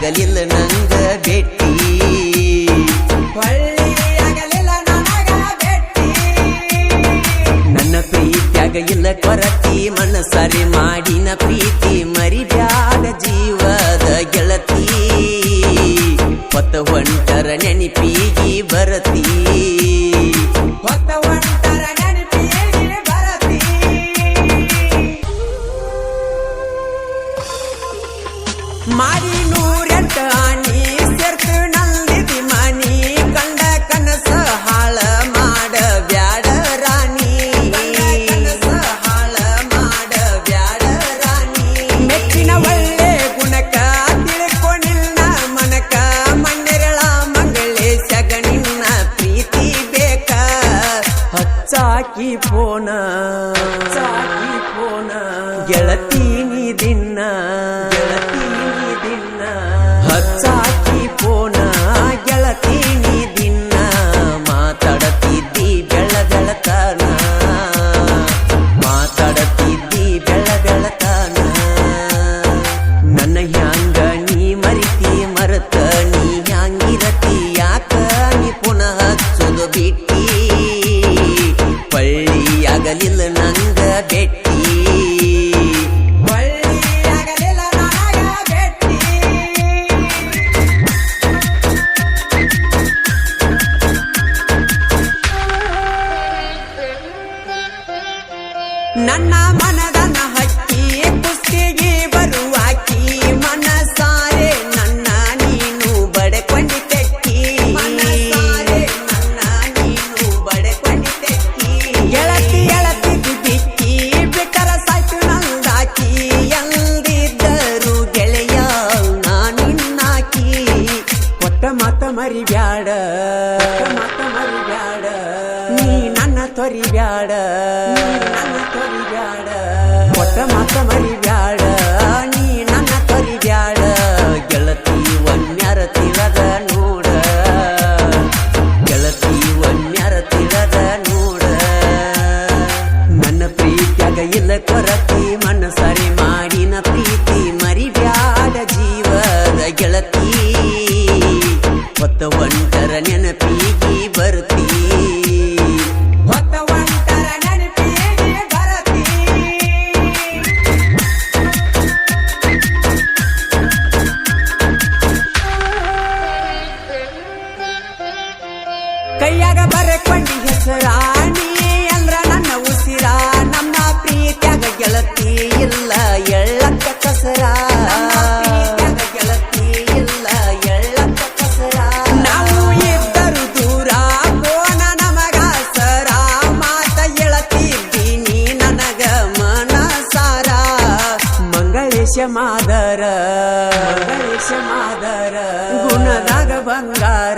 ಆಗಲಿಲ್ಲ ನಂಗ ಭೇಟಿ ನನ್ನ ಪ್ರೀತ್ಯಾಗ ಇಲ್ಲ ಕೊರತಿ ಮನ ಸರಿ ಮಾಡಿನ ಪ್ರೀತಿ ಮರಿಬ್ಯಾಡ ಜೀವ. ಮಾರಿ ನೂರೆಂಟ ನೀ ಮರಿಬ್ಯಾಡ. ಮತ ಮರಿಬ್ಯಾಡ. ನೀ ನನ್ನ ತೊರಿಬ್ಯಾಡ. ನನ್ನ ತೊರಿಬ್ಯಾಡ. ಒಟ್ಟ ಮತ ಮರಿಬ್ಯಾಡ. ನೀ ನನ್ನ ತೊರಿಬ್ಯಾಡ. ಗೆಳತಿ ಒನ್ಯರ ತಿಳದ ನೋಡ. ಗೆಳತಿ ಒನ್ಯರ ತಿಳದ ನೋಡ. ನನ್ನ ಪ್ರೀತಿಯಾಗ ಇಲ್ಲ ಕೊರತಿ ಮನಸರಿ ಮಾಡಿನ ಪ್ರೀತಿ ಮರಿಬ್ಯಾಡ ಜೀವದ ಗೆಳತಿ ಬಳಿಸ ಮಾದರ. ಗುಣದಾಗ ಬಂಗಾರ.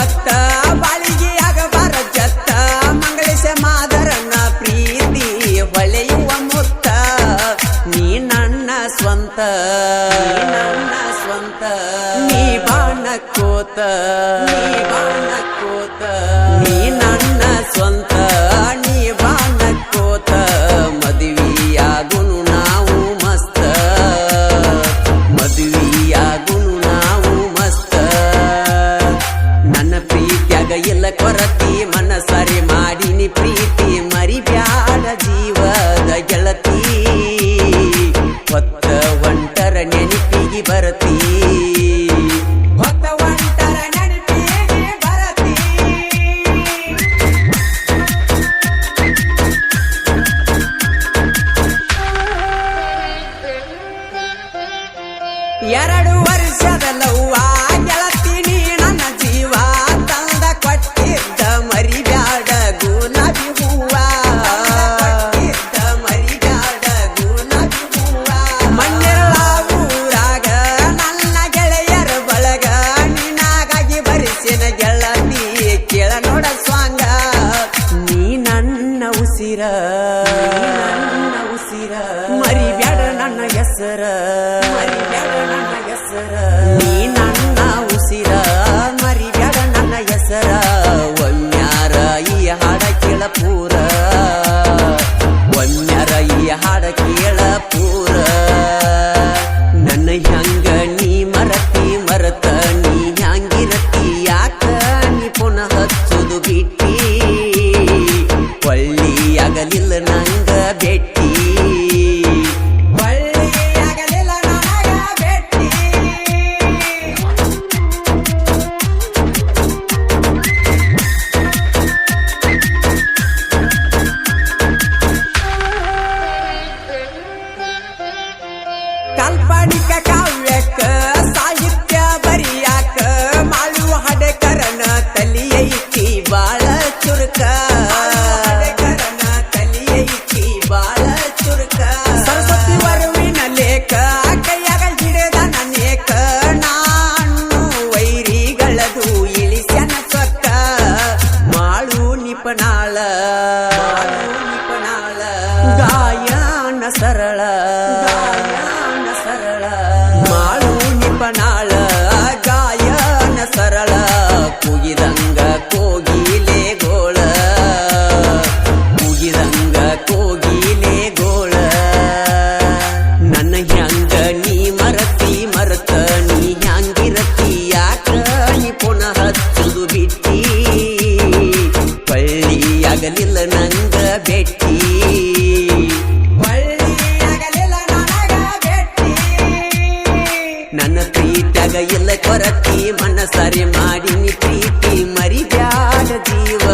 ಒತ್ತ ಬಾಳಿಗೆ ಆಗಬಾರ ಜತ್ತ. ಮಂಗಳೇಶ ಮಾದರನ ಪ್ರೀತಿ ಹೊಳೆಯುವ ಮುತ್ತ. ನೀ ನನ್ನ ಸ್ವಂತ. ನನ್ನ ಸ್ವಂತ. ನೀ ಬಾಣ ಕೋತ. ನೀ ಬಾಣ ಅಚ್ಚಲು ಬಿಟ್ಟಿ. ಬಳ್ಳಿಯಾಗಲಿಲ್ಲ ನಂಗ ಬೆಟ್ಟಿ. ನನ್ನ ಪ್ರೀತಾಗ ಎಲ್ಲ ಕೊರತಿ ಮನ ಸರಿ ಮಾಡಿನಿ ಪ್ರೀತಿ ಮರಿಬ್ಯಾಡ ಜೀವ.